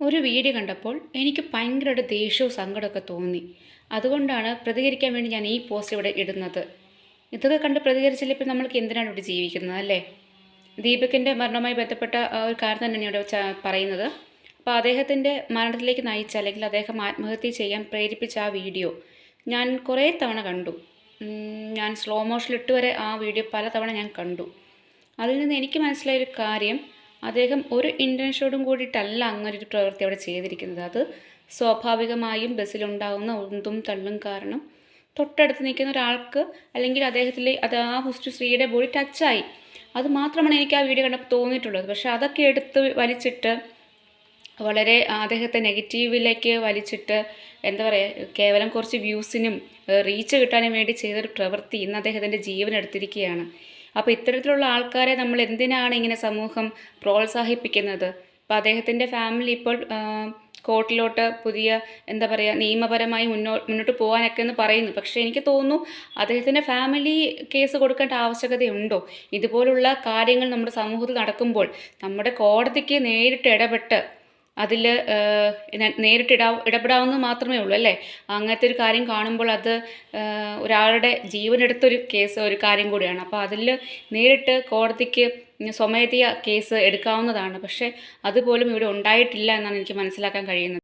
ഒരു വീഡിയോ കണ്ടപ്പോൾ എനിക്ക് ഭയങ്കരമായിട്ട് ദേഷ്യവും സങ്കടമൊക്കെ തോന്നി. അതുകൊണ്ടാണ് പ്രതികരിക്കാൻ വേണ്ടി ഞാൻ ഈ പോസ്റ്റ് ഇവിടെ ഇടുന്നത്. ഇതൊക്കെ കണ്ട് പ്രതികരിച്ചില്ല ഇപ്പം നമ്മൾക്ക് എന്തിനാണ് ഇവിടെ ജീവിക്കുന്നത് അല്ലേ? ദീപകിന്റെ മരണവുമായി ബന്ധപ്പെട്ട ഒരു കാര്യം തന്നെയാണ് ഇവിടെ പറയുന്നത്. അപ്പോൾ അദ്ദേഹത്തിന്റെ മരണത്തിലേക്ക് നയിച്ച അല്ലെങ്കിൽ അദ്ദേഹം ആത്മഹത്യ ചെയ്യാൻ പ്രേരിപ്പിച്ച ആ വീഡിയോ ഞാൻ കുറേ തവണ കണ്ടു. ഞാൻ സ്ലോ മോഷനിലിട്ട് വരെ ആ വീഡിയോ പല തവണ ഞാൻ കണ്ടു. അതിൽ നിന്ന് എനിക്ക് മനസ്സിലായൊരു കാര്യം അദ്ദേഹം ഒരു ഇന്റൻഷനോടും കൂടിയിട്ടല്ല അങ്ങനൊരു പ്രവൃത്തി അവിടെ ചെയ്തിരിക്കുന്നത്. അത് സ്വാഭാവികമായും ബസ്സിലുണ്ടാകുന്ന ഉന്തും തള്ളും കാരണം തൊട്ടടുത്ത് നിൽക്കുന്ന ഒരാൾക്ക് അല്ലെങ്കിൽ അദ്ദേഹത്തിലെ അത് ആ ഹുസ്റ്റു സ്ത്രീയുടെ ബോഡി ടച്ചായി. അത് മാത്രമാണ് എനിക്ക് ആ വീഡിയോ കണ്ടപ്പോൾ തോന്നിയിട്ടുള്ളത്. പക്ഷേ അതൊക്കെ എടുത്ത് വലിച്ചിട്ട് വളരെ അദ്ദേഹത്തെ നെഗറ്റീവിലേക്ക് വലിച്ചിട്ട് എന്താ പറയുക കേവലം കുറച്ച് വ്യൂസിനും റീച്ച് കിട്ടാനും വേണ്ടി ചെയ്തൊരു പ്രവൃത്തി ഇന്ന് അദ്ദേഹത്തിന്റെ ജീവൻ എടുത്തിരിക്കുകയാണ്. അപ്പോൾ ഇത്തരത്തിലുള്ള ആൾക്കാരെ നമ്മൾ എന്തിനാണ് ഇങ്ങനെ സമൂഹം പ്രോത്സാഹിപ്പിക്കുന്നത്? അപ്പോൾ അദ്ദേഹത്തിന്റെ ഫാമിലി ഇപ്പോൾ കോർട്ടിലോട്ട് പുതിയ എന്താ പറയുക നിയമപരമായി മുന്നോ മുന്നോട്ട് പോകാനൊക്കെ എന്ന് പറയുന്നു. പക്ഷേ എനിക്ക് തോന്നുന്നു അദ്ദേഹത്തിന്റെ ഫാമിലി കേസ് കൊടുക്കേണ്ട ആവശ്യകതയുണ്ടോ? ഇതുപോലുള്ള കാര്യങ്ങൾ നമ്മുടെ സമൂഹത്തിൽ നടക്കുമ്പോൾ നമ്മുടെ കോടതിക്ക് നേരിട്ട് ഇടപെട്ട് അതിൽ നേരിട്ട് ഇടാ ഇടപെടാവുന്നത് മാത്രമേ ഉള്ളൂ അല്ലേ? അങ്ങനത്തെ ഒരു കാര്യം കാണുമ്പോൾ അത് ഒരാളുടെ ജീവനെടുത്തൊരു കേസ് ഒരു കാര്യം കൂടിയാണ്. അപ്പോൾ അതിൽ നേരിട്ട് കോടതിക്ക് സ്വമേധയ കേസ് എടുക്കാവുന്നതാണ്. പക്ഷേ അതുപോലും ഇവിടെ ഉണ്ടായിട്ടില്ല എന്നാണ് എനിക്ക് മനസ്സിലാക്കാൻ കഴിയുന്നത്.